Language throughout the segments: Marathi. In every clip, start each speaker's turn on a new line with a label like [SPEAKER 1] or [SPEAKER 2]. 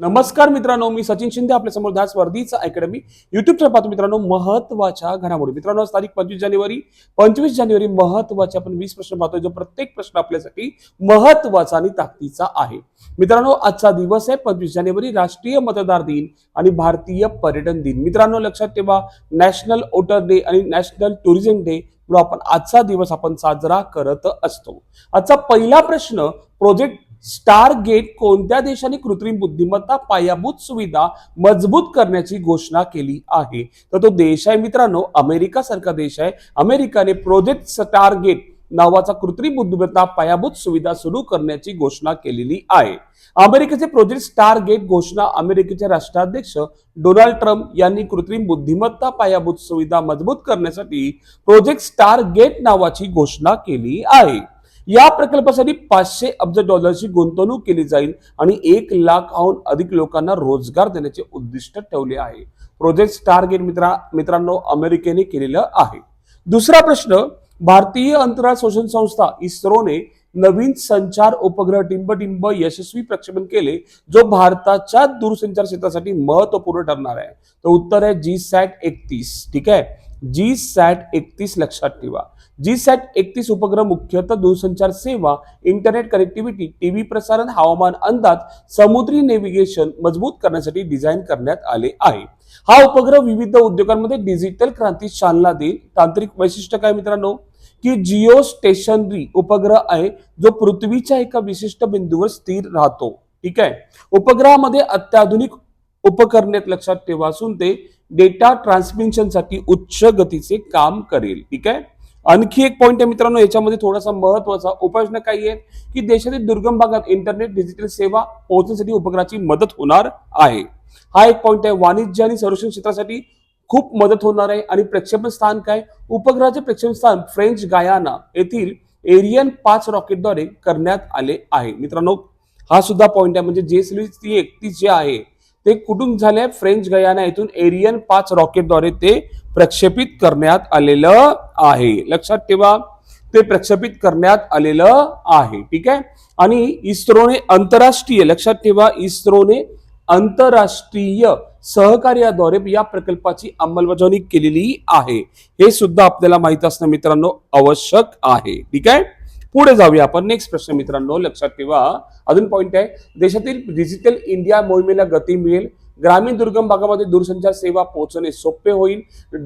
[SPEAKER 1] नमस्कार मित्रांनो मी सचिन शिंदे आपल्यासमोर वर्धीचा अकॅडमी. युट्यूबच्या पाहतो मित्रांनो महत्त्वाच्या घडामोडी. मित्रांनो आज तारीख पंचवीस जानेवारी पंचवीस जानेवारी महत्त्वाचे आपण वीस प्रश्न पाहतोय जो प्रत्येक प्रश्न आपल्यासाठी महत्त्वाचा आणि ताकदीचा आहे. मित्रांनो आजचा दिवस आहे पंचवीस जानेवारी राष्ट्रीय मतदार दिन आणि भारतीय पर्यटन दिन. मित्रांनो लक्षात ठेवा नॅशनल वोटर डे आणि नॅशनल टुरिझम डे म्हणून आपण आजचा दिवस आपण साजरा करत असतो. आजचा पहिला प्रश्न प्रोजेक्ट स्टार गेट कोणत्या देशाने कृत्रिम बुद्धिमत्ता पायाभूत सुविधा मजबूत करण्याची घोषणा केली आहे? तर तो देश आहे मित्रांनो अमेरिका सारखा देश आहे. अमेरिकाने प्रोजेक्ट स्टार गेट नावाचा कृत्रिम बुद्धिमत्ता पायाभूत सुविधा सुरू करण्याची घोषणा केलेली आहे. अमेरिकेचे प्रोजेक्ट स्टार गेट घोषणा अमेरिकेचे राष्ट्राध्यक्ष डोनाल्ड ट्रम्प यांनी कृत्रिम बुद्धिमत्ता पायाभूत सुविधा मजबूत करण्यासाठी प्रोजेक्ट स्टार गेट नावाची घोषणा केली आहे. या प्रकल्पासाठी पाचशे अब्ज डॉलरची गुंतवणूक केली जाईल आणि एक लाखाहून अधिक लोकांना रोजगार देण्याचे उद्दिष्ट ठेवले आहे. प्रोजेक्ट स्टार मित्रा मित्रांनो अमेरिकेने केलेलं आहे. दुसरा प्रश्न भारतीय अंतराळ शोषण संस्था इस्रोने नवीन संचार उपग्रह टिंब यशस्वी प्रक्षेपण केले जो भारताच्या दूरसंचार क्षेत्रासाठी महत्त्वपूर्ण ठरणार आहे. तर उत्तर आहे जी सॅट एकतीस ठीक आहे? जी सॅट एकतीस लक्षात ठेवा. जी सॅट एकतीस उपग्रह मुख्यतः दूरसंचार सेवा इंटरनेट कनेक्टिव्हिटी टीव्ही प्रसारण हवामान अंदाज समुद्री नेव्हिगेशन मजबूत करण्यासाठी डिझाईन करण्यात आले आहे. हा उपग्रह विविध उद्योगांमध्ये डिजिटल क्रांती चालना देईल. तांत्रिक वैशिष्ट्य काय मित्रांनो? की जिओ स्टेशनरी उपग्रह आहे जो पृथ्वीच्या एका विशिष्ट बिंदूवर स्थिर राहतो. ठीक आहे? उपग्रहामध्ये अत्याधुनिक उपकरणे लक्षात ठेवा असून ते डेटा ट्रान्समिशनसाठी उच्च गतीचे काम करेल ठीक आहे? आणखी एक पॉईंट आहे मित्रांनो याच्यामध्ये थोडासा महत्त्वाचा उपाययोजना काही आहेत की देशातील दुर्गम भागात इंटरनेट डिजिटल सेवा पोहोचण्यासाठी उपग्रहाची मदत होणार आहे. हा एक पॉईंट आहे वाणिज्य आणि संरक्षण क्षेत्रासाठी खूप मदत होणार आहे. आणि प्रक्षेपण स्थान काय? उपग्रहाचे प्रक्षेपण स्थान फ्रेंच गायाना येथील एरियन पाच रॉकेटद्वारे करण्यात आले आहे. मित्रांनो हा सुद्धा पॉईंट आहे म्हणजे जे ती एकतीस जे आहे ते कुटुंब झाले? फ्रेंच गयाना येथून एरियन पाच रॉकेटद्वारे ते प्रक्षेपित करण्यात आलेलं आहे. लक्षात ठेवा ते प्रक्षेपित करण्यात आलेलं आहे. ठीक आहे? आणि इस्रोने आंतरराष्ट्रीय लक्षात ठेवा इस्रोने आंतरराष्ट्रीय सहकार्याद्वारे या प्रकल्पाची अंमलबजावणी केलेली आहे. हे सुद्धा आपल्याला माहीत असणं मित्रांनो आवश्यक आहे. ठीक आहे? पुढे जाऊया आपण. नेक्स्ट प्रश्न मित्रांनो लक्षात ठेवा. अजून पॉईंट आहे. देशातील डिजिटल इंडिया मोहिमेला गती मिळेल. ग्रामीण दुर्गम भागामध्ये दूरसंचार सेवा पोहोचणे सोपे होईल.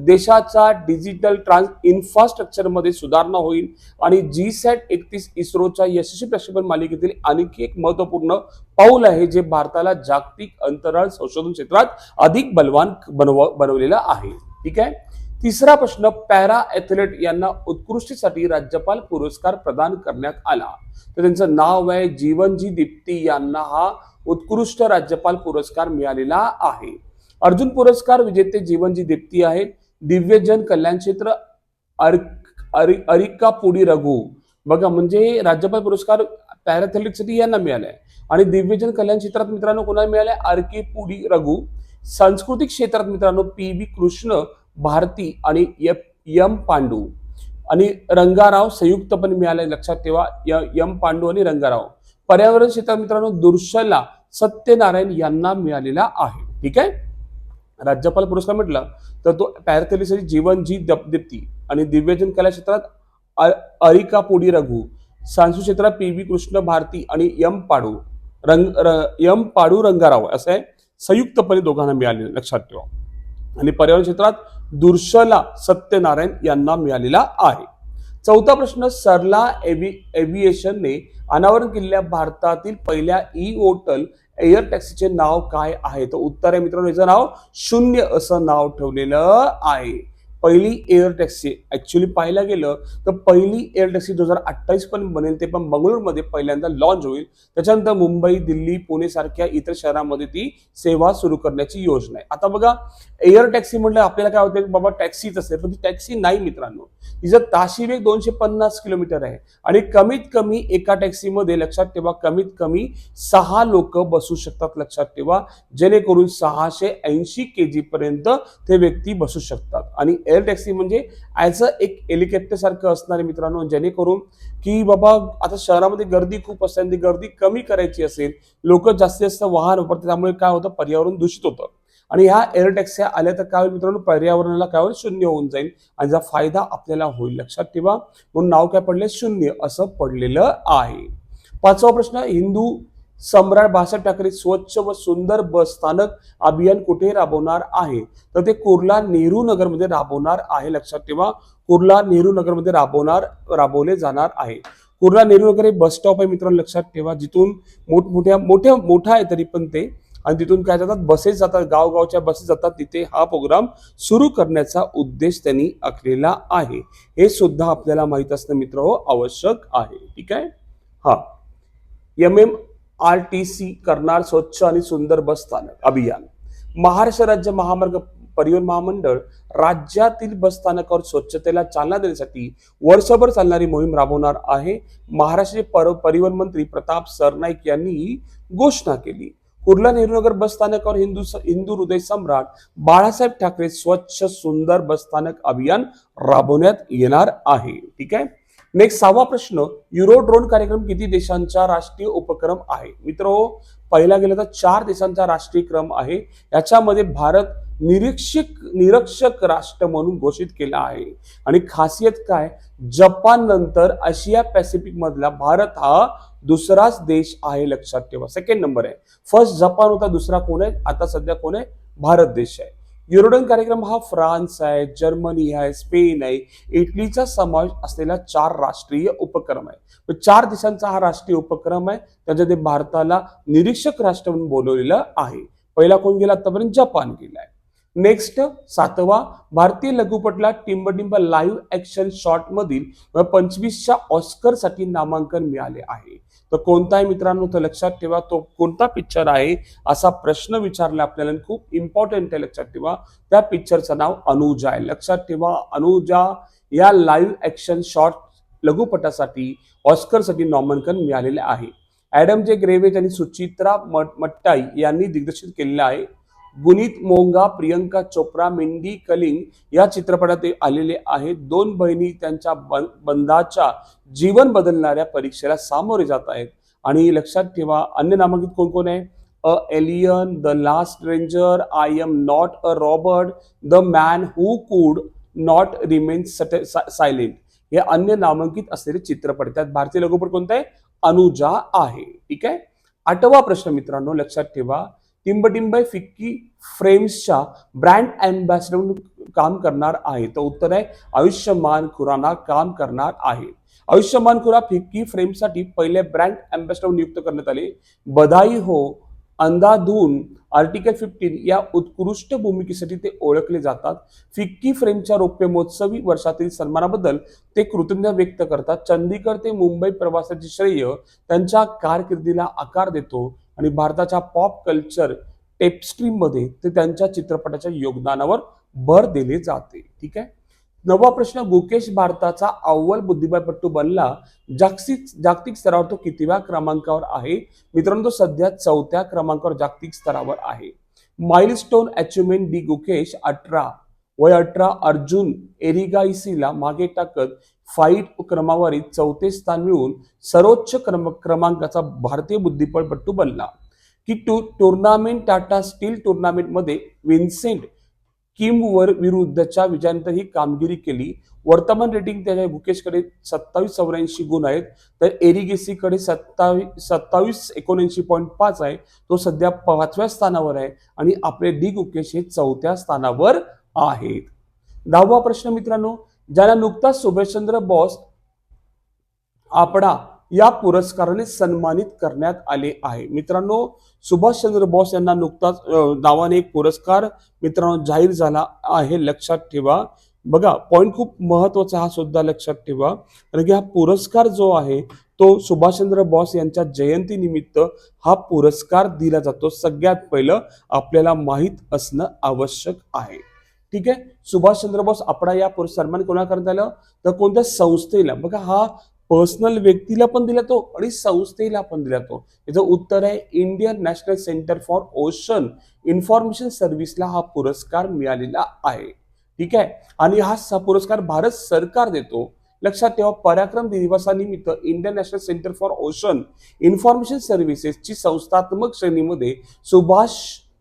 [SPEAKER 1] देशाचा डिजिटल ट्रान्स इन्फ्रास्ट्रक्चरमध्ये सुधारणा होईल. आणि जी सॅट एकतीस इस्रोच्या यशस्वी प्रक्षेपण मालिकेतील आणखी एक महत्त्वपूर्ण पाऊल आहे जे भारताला जागतिक अंतराळ संशोधन क्षेत्रात अधिक बलवान बनव बनवलेलं आहे. ठीक आहे? तिसरा प्रश्न पॅरा ॲथलेट यांना उत्कृष्टीसाठी राज्यपाल पुरस्कार प्रदान करण्यात आला. तर त्यांचं नाव आहे जीवनजी दीप्ती यांना हा उत्कृष्ट राज्यपाल पुरस्कार मिळालेला आहे. अर्जुन पुरस्कार विजेते जीवनजी दीप्ती आहेत. दिव्यजन कल्याण क्षेत्र अरिका पुडी रघु. बघा म्हणजे राज्यपाल पुरस्कार पॅराथेलिकसाठी यांना मिळालाय. आणि दिव्यजन कल्याण क्षेत्रात मित्रांनो कोणाला मिळालाय? आरके पुडी रघु. सांस्कृतिक क्षेत्रात मित्रांनो पी बी कृष्ण भारती आणि यम पांडू. आणि रंगाराव संयुक्तपणे मिळाले लक्षात ठेवा. यम पांडू आणि रंगाराव. पर्यावरण क्षेत्रात मित्रांनो दुर्शला सत्यनारायण यांना मिळालेला आहे. ठीक आहे? राज्यपाल पुरस्कार म्हटलं तर तो पॅरथेलिस जीवन जी दीप्ती आणि दिव्यजन कला क्षेत्रात अरिका पोडी रघु सांस्कृतिक क्षेत्रात पी व्ही कृष्ण भारती आणि यम पाडू रंग यम पाडू रंगाराव असं आहे संयुक्तपणे दोघांना मिळाले लक्षात ठेवा. आणि पर्यावरण क्षेत्रात दुर्शला सत्यनारायण यांना मिळालेला आहे. चौथा प्रश्न सरला एव्हि एव्हिएशनने अनावरण केलेल्या भारतातील पहिल्या ई ओटल एअर टॅक्सीचे नाव काय आहे? तर उत्तर आहे मित्रांनो याचं नाव शून्य असं नाव ठेवलेलं आहे. पहिली एअर टॅक्सी ऍक्च्युली पाहायला गेलं तर पहिली एअर टॅक्सी दोन हजार अठ्ठावीस पण बनेल ते पण बंगळुरूमध्ये पहिल्यांदा लॉन्च होईल. त्याच्यानंतर मुंबई दिल्ली पुणे सारख्या इतर शहरांमध्ये ती सेवा सुरू करण्याची योजना आहे. आता बघा एअर टॅक्सी म्हटलं आपल्याला काय होतं बाबा टॅक्सीच असेल पण ती टॅक्सी नाही मित्रांनो. तिचं ताशी वेग दोनशे पन्नास किलोमीटर आहे. आणि कमीत कमी एका टॅक्सीमध्ये लक्षात ठेवा कमीत कमी सहा लोक बसू शकतात लक्षात ठेवा. जेणेकरून सहाशे ऐंशी के जी पर्यंत ते व्यक्ती बसू शकतात. आणि एअर टॅक्सी म्हणजे ॲज अ एक हेलिकॉप्टरसारखं असणारे असणार आहे मित्रांनो जेणेकरून की बाबा आता शहरामध्ये गर्दी खूप असते आणि ती गर्दी कमी करायची असेल लोक जास्तीत जास्त वाहन वापरतात त्यामुळे काय होतं? पर्यावरण दूषित होतं. आणि ह्या एअर टॅक्सी आल्या तर काय होईल मित्रांनो? पर्यावरणाला काय होईल? शून्य होऊन जाईल. आणि त्याचा फायदा आपल्याला होईल. लक्षात ठेवा. म्हणून नाव काय पडले शून्य असं पडलेलं आहे. पाचवा प्रश्न हिंदू सम्राट भासा ठाकरे स्वच्छ व सुंदर बस स्थानक अभियान कुठे राबवणार आहे? तर ते कुर्ला नेहरू नगरमध्ये राबवणार आहे. लक्षात ठेवा कुर्ला नेहरू नगरमध्ये राबवणार राबवले जाणार आहे. कुर्ला नेहरू नगर हे बस स्टॉप आहे मित्रांनो लक्षात ठेवा. जिथून मोठमोठ्या मोठ्या मोठा आहे तरी पण ते. आणि तिथून काय जातात? बसेस जातात गावगावच्या बसेस जातात. तिथे हा प्रोग्राम सुरू करण्याचा उद्देश त्यांनी आखलेला आहे. हे सुद्धा आपल्याला माहीत असणं मित्र हो आवश्यक आहे. ठीक आहे? हा. M M R T C करणार स्वच्छ आणि सुंदर बस स्थानक अभियान. महाराष्ट्र राज्य महामार्ग परिवहन महामंडळ राज्यातील बस स्थानकावर स्वच्छतेला चालना देण्यासाठी वर्षभर चालणारी मोहीम राबवणार आहे. महाराष्ट्राचे पर परिवहन मंत्री प्रताप सरनाईक यांनी ही घोषणा केली. कुर्ला नेहरूनगर बस स्थानकावर हिंदू हिंदू हृदय सम्राट बाळासाहेब ठाकरे स्वच्छ सुंदर बस स्थानक अभियान राबवण्यात येणार आहे. ठीक आहे? नेक्स्ट सहावा प्रश्न युरो ड्रोन कार्यक्रम किती देशांचा राष्ट्रीय उपक्रम आहे? मित्र पहिला गेला तर चार देशांचा राष्ट्रीय क्रम आहे. याच्यामध्ये भारत निरीक्षक निरीक्षक राष्ट्र म्हणून घोषित केला आहे. आणि खासियत काय? जपान नंतर आशिया पॅसिफिक मधला भारत हा दुसराच देश आहे लक्षात ठेवा. सेकंड नंबर आहे. फर्स्ट जपान होता दुसरा कोण आहे? आता सध्या कोण आहे? भारत देश आहे. युरोडन कार्यक्रम हा फ्रान्स आहे जर्मनी आहे स्पेन आहे इटलीचा समावेश असलेला चार राष्ट्रीय उपक्रम आहे. चार देशांचा हा राष्ट्रीय उपक्रम आहे त्याच्यामध्ये भारताला निरीक्षक राष्ट्र म्हणून बोलवलेलं आहे. पहिला कोण गेला? आतापर्यंत जपान गेलाय. नेक्स्ट सातवा भारतीय लघुपटला टिंबटिंब लाईव्ह ऍक्शन शॉर्ट मधील पंचवीसच्या ऑस्करसाठी नामांकन मिळाले आहे. तर कोणताही मित्रांनो तर लक्षात ठेवा तो कोणता पिक्चर आहे असा प्रश्न विचारला आपल्याला खूप इम्पॉर्टंट आहे लक्षात ठेवा. त्या पिक्चरचं नाव अनुजा आहे. लक्षात ठेवा अनुजा या लाईव्ह ऍक्शन शॉर्ट लघुपटासाठी ऑस्करसाठी नामांकन मिळालेले आहे. ॲडम जे ग्रेवेज आणि सुचित्रा मट- मट्टाई यांनी दिग्दर्शित केलेलं आहे. गुनीत मोंगा प्रियंका चोप्रा मिंडी कलिंग या चित्रपटात आलेले आहेत. दोन बहिणी त्यांच्या बंधाच्या जीवन बदलणाऱ्या परीक्षेला सामोरे जात आहेत. आणि लक्षात ठेवा अन्य नामांकित कोण कोण आहे? A alien the last ranger I am not a robot the man who could not remain silent. हे अन्य नामांकित असलेले चित्रपट त्यात भारतीय लघुपट कोणता आहे? अनुजा आहे. ठीक आहे? आठवा प्रश्न मित्रांनो लक्षात ठेवा. टिंबटिंबाई फिक्की फ्रेम्सच्या ब्रँड अँबॅसिडर म्हणून काम करणार आहे. तर उत्तर आहे आयुष्यमान खुराना काम करणार आहे. आयुष्यमान खुरा फिक्की फ्रेमसाठी पहिले ब्रँड अँबॅसिडर नियुक्त करण्यात आले. बधाई हो अंधाधून आर्टिकल फिफ्टीन या उत्कृष्ट भूमिकेसाठी ते ओळखले जातात. फिक्की फ्रेमच्या रौप्य महोत्सवी वर्षातील सन्मानाबद्दल ते कृतज्ञ व्यक्त करतात. चंदीगड ते मुंबई प्रवासाचे श्रेय त्यांच्या कारकिर्दीला आकार देतो. आणि भारताच्या पॉप कल्चर टेपस्ट्रीममध्ये ते त्यांच्या चित्रपटाच्या योगदानावर भर दिले जाते. ठीक आहे? नवा प्रश्न गुकेश भारताचा अव्वल बुद्धिबळपट्टू बनला. जागतिक जागतिक स्तरावर तो कितव्या क्रमांकावर आहे? मित्रांनो तो सध्या चौथ्या क्रमांकावर जागतिक स्तरावर आहे. माइलस्टोन अचिव्हमेंट डी गुकेश अठरा. वय अठरा अर्जुन एरिगाईसीला मागे टाकत फाईट क्रमवारीत चौथे स्थान मिळवून सर्वोच्च क्रम क्रमांकाचा भारतीय बुद्धिबळपट्टू बनला. की टू टुर्नामेंट टाटा स्टील टुर्नामेंटमध्ये विन्सेंट किमवर विरुद्धच्या विजयानंतर ही कामगिरी केली. वर्तमान रेटिंग त्याच्या गुकेशकडे सत्तावीस चौऱ्याऐंशी गुण आहेत. तर एरिगेसीकडे सत्तावीस सत्तावीस एकोणऐंशी पॉईंट पाच आहे. तो सध्या पाचव्या स्थानावर आहे आणि आपले डी गुकेश हे चौथ्या स्थानावर आहेत. दहावा प्रश्न मित्रांनो ज्याला नुकताच सुभाषचंद्र बोस आपडा या पुरस्काराने सन्मानित करण्यात आले आहे. मित्रांनो सुभाषचंद्र बोस यांना नुकताच नावाने एक पुरस्कार मित्रांनो जाहीर झाला आहे. लक्षात ठेवा. बघा पॉईंट खूप महत्त्वाचा हा सुद्धा लक्षात ठेवा. कारण की हा पुरस्कार जो आहे तो सुभाषचंद्र बोस यांच्या जयंती निमित्त हा पुरस्कार दिला जातो. सगळ्यात पहिलं आपल्याला माहीत असणं आवश्यक आहे. ठीक आहे? सुभाषचंद्र बोस आपला या पुरस्- सन्मान कोणा करण्यात आलं? तर कोणत्या संस्थेला? बघा हा पर्सनल व्यक्तीला पण दिला तो आणि संस्थेला पण दिला तो. याचं उत्तर आहे Indian National Centre for Ocean Information सर्व्हिसला हा पुरस्कार मिळालेला आहे. ठीक आहे? आणि हा स- पुरस्कार भारत सरकार देतो. लक्षात ठेवा पराक्रम दिवसानिमित्त Indian National Centre for Ocean Information सर्व्हिसेसची संस्थात्मक श्रेणीमध्ये सुभाष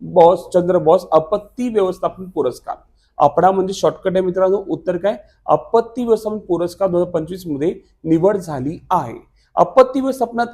[SPEAKER 1] बॉस चंद्र बॉस आपत्ती व्यवस्थापन पुरस्कार. आपणा म्हणजे शॉर्टकट आहे मित्रांनो. उत्तर काय? आपत्ती व्यवस्थापन पुरस्कार दोन हजार पंचवीसमध्ये निवड झाली आहे. आपत्ती व्यवस्थापनात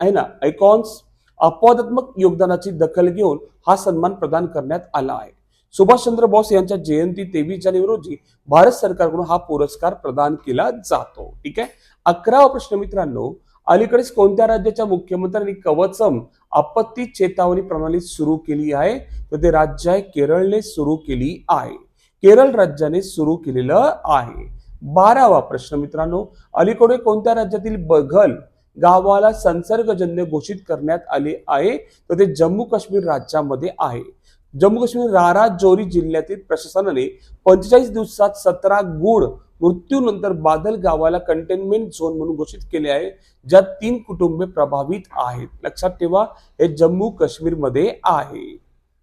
[SPEAKER 1] आहे ना आयकॉन्स अपवादात्मक योगदानाची दखल घेऊन हा सन्मान प्रदान करण्यात आला आहे. सुभाषचंद्र बोस यांच्या जयंती तेवीस जानेवारी रोजी भारत सरकारकडून हा पुरस्कार प्रदान केला जातो. ठीक आहे? अकरावा प्रश्न मित्रांनो अलीकडेच कोणत्या राज्याच्या मुख्यमंत्र्यांनी कवचम आपत्ती चेतावणी प्रणाली सुरू केली आहे? तर ते राज्य आहे केरळने सुरू केली आहे. केरळ राज्याने सुरू केलेलं आहे. बारावा प्रश्न मित्रांनो अलीकडे कोणत्या राज्यातील बघल गावाला संसर्गजन्य घोषित करण्यात आले आहे? तर ते जम्मू काश्मीर राज्यामध्ये आहे. जम्मू काश्मीर रारा जोरी जिल्ह्यातील प्रशासनाने पंचेचाळीस दिवसात सतरा गुण मृत्यूनंतर बादल गावाला कंटेनमेंट झोन म्हणून घोषित केले आहे ज्यात तीन कुटुंबे प्रभावित आहेत. लक्षात ठेवा हे जम्मू काश्मीरमध्ये आहे.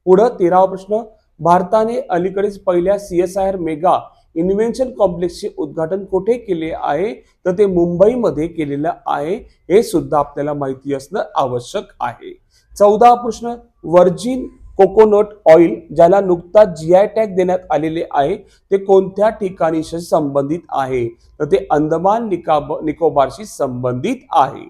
[SPEAKER 1] पुढं तेरावा प्रश्न भारताने अलीकडेच पहिल्या सीएसआयआर मेगा इन्व्हेन्शन कॉम्प्लेक्सचे उद्घाटन कुठे केले आहे? तर ते मुंबईमध्ये केलेलं आहे. हे सुद्धा आपल्याला माहिती असणं आवश्यक आहे. चौदा प्रश्न. व्हर्जिन कोकोनट ऑइल ज्याला नुकताच जी आय टॅग देण्यात आलेले आहे ते कोणत्या ठिकाणीशी संबंधित आहे? तर ते अंदमान निकाब निकोबारशी संबंधित आहे.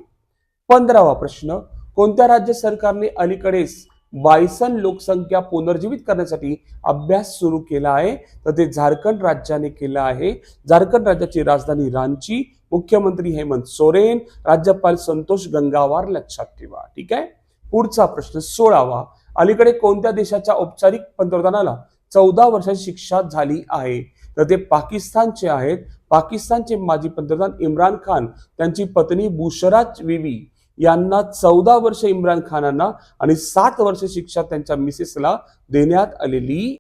[SPEAKER 1] पंधरावा प्रश्न. कोणत्या राज्य सरकारने अलीकडेच बायसन लोकसंख्या पुनर्जीवित करण्यासाठी अभ्यास सुरू केला आहे. तर ते झारखंड राज्याने केलं आहे. झारखंड राज्याची राजधानी रांची मुख्यमंत्री हेमंत सोरेन राज्यपाल संतोष गंगावार लक्षात ठेवा. ठीक आहे? पुढचा प्रश्न सोळावा अलीकडे कोणत्या देशाच्या औपचारिक पंतप्रधानाला चौदा वर्षाची शिक्षा झाली आहे? तर ते पाकिस्तानचे आहेत. पाकिस्तानचे माजी पंतप्रधान इम्रान खान त्यांची पत्नी बुशराज विवी यांना चौदा वर्ष इम्रान खानांना आणि सात वर्ष शिक्षा त्यांच्या मिसेसला देण्यात आलेली.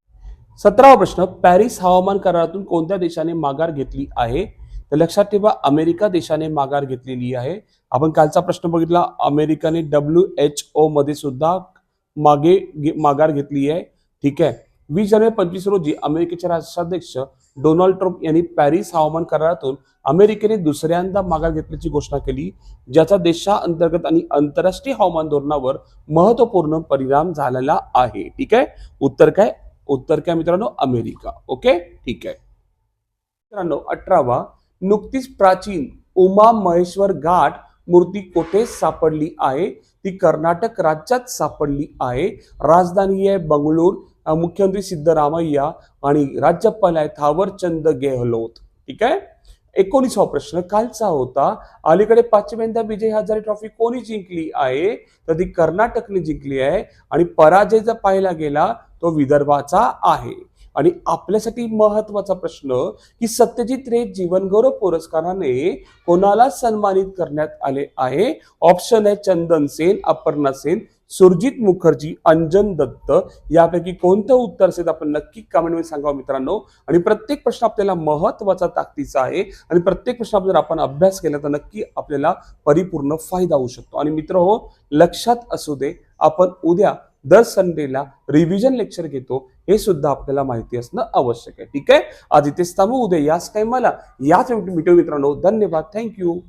[SPEAKER 1] सतरावा प्रश्न पॅरिस हवामान करारातून कोणत्या देशाने माघार घेतली आहे? तर लक्षात ठेवा अमेरिका देशाने माघार घेतलेली आहे. आपण कालचा प्रश्न बघितला अमेरिकाने डब्ल्यू एच ओ मध्ये सुद्धा मागे माघार घेतली आहे. ठीक आहे. वीस जानेवारी पंचवीस रोजी अमेरिकेचे राष्ट्राध्यक्ष डोनाल्ड ट्रम्प यांनी पॅरिस हवामान करारातून अमेरिकेने दुसऱ्यांदा माघार घेतल्याची घोषणा केली ज्याचा देशाअंतर्गत आणि आंतरराष्ट्रीय हवामान धोरणावर महत्त्वपूर्ण परिणाम झालेला आहे. ठीक आहे? उत्तर काय? उत्तर काय मित्रांनो? अमेरिका. ओके? ठीक आहे. मित्रांनो अठरावा नुकतीच प्राचीन उमा महेश्वर घाट मूर्ती कोठे सापडली आहे? ती कर्नाटक राज्यात सापडली आहे. राजधानी आहे बंगळूर. मुख्यमंत्री सिद्धरामय्या आणि राज्यपाल आहे थावरचंद गेहलोत. ठीक आहे? एकोणीसवा प्रश्न कालचा होता. अलीकडे पाचव्यांदा विजय हजारे ट्रॉफी कोणी जिंकली आहे? तर ती कर्नाटकने जिंकली आहे आणि पराजय जर पाहायला गेला तो विदर्भाचा आहे. आणि आपल्यासाठी महत्त्वाचा प्रश्न की सत्यजित रे जीवनगौरव पुरस्काराने कोणाला सन्मानित करण्यात आले आहे? ऑप्शन आहे चंदन सेन अपर्णा सेन सुरजित मुखर्जी अंजन दत्त यापैकी कोणतं उत्तर असेल तर आपण नक्की कमेंटमध्ये सांगावं मित्रांनो. आणि प्रत्येक प्रश्न आपल्याला महत्त्वाचा ताकदीचा आहे. आणि प्रत्येक प्रश्न जर आपण अभ्यास केला तर नक्की आपल्याला परिपूर्ण फायदा होऊ शकतो. आणि मित्र हो लक्षात असू दे आपण उद्या दर संडेला रिव्हिजन लेक्चर घेतो. हे सुद्धा आपल्याला माहिती असणं आवश्यक आहे. ठीक आहे? आज इथेच थांबू. उद्या याच टाइमाला याच व्हिडिओ मित्रांनो. धन्यवाद. थँक्यू